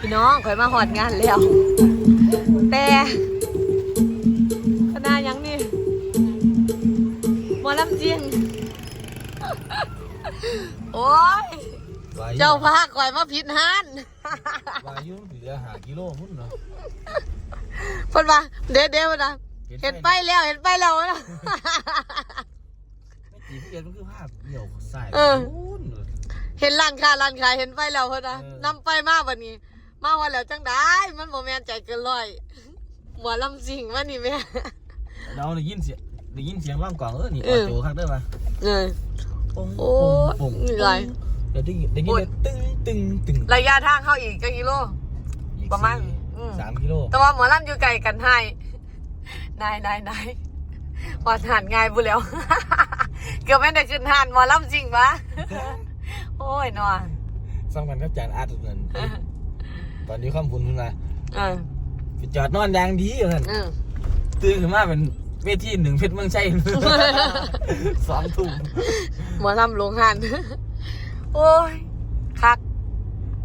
พี่น้องข่อยมาหอดงานแล้ว แต่คณะยังนี่หมอลำจริง โอ้ย เจ้าพาข่อยมาผิดฮานวายุเหลือหากิโลพุ่นเนาะเพิ่นว่าเดี๋ยวเดี๋ยวนะเห็นไปแล้วเห็นไปแล้วนะไม่จีพี่เอ็นมันคือภาพเดี่ยวใส่เออพุ่นเลยเห็นร้านค้าร้านขายเห็นไปแล้วเพิ่นนะเออนำไปมาบัดนี้ มาว่าแล้วจังได้มันบ่แม่นใจเกินร้อยหมอลำจริงว่านี่แม่เราได้ยินเสียงได้ยินเสียงร่างกล่องเออนี่เออออโจข้างได้ปะเออปุ้งโอ้ยปุ้งเหนื่อยเดี๋ยวได้ยินได้ยินเลยตึ้งตึ้งตึ้งระยะทางเข้าอีกจักกิโลอีกประมาณสี่อืมสามกิโลแต่ว่าหมอลำอยู่ไกลกันให้นายนายนายว่าทานง่ายบุแล้ว เกือบไม่ได้ขึ้นหานหมอลำจริงปะโอ้ยนัวสร้างมันกับจานอาร์ตเหมือน ตอนนี้ข้ามพุ่นขึ้นมาเออไปจอดนอนอยางดีอยู่ท่านเออตื่นขึ้นมาเป็นเวทีหนึ่งเพชรเมืองชัย สองทุ่มหมอลำลงหันโอ้ย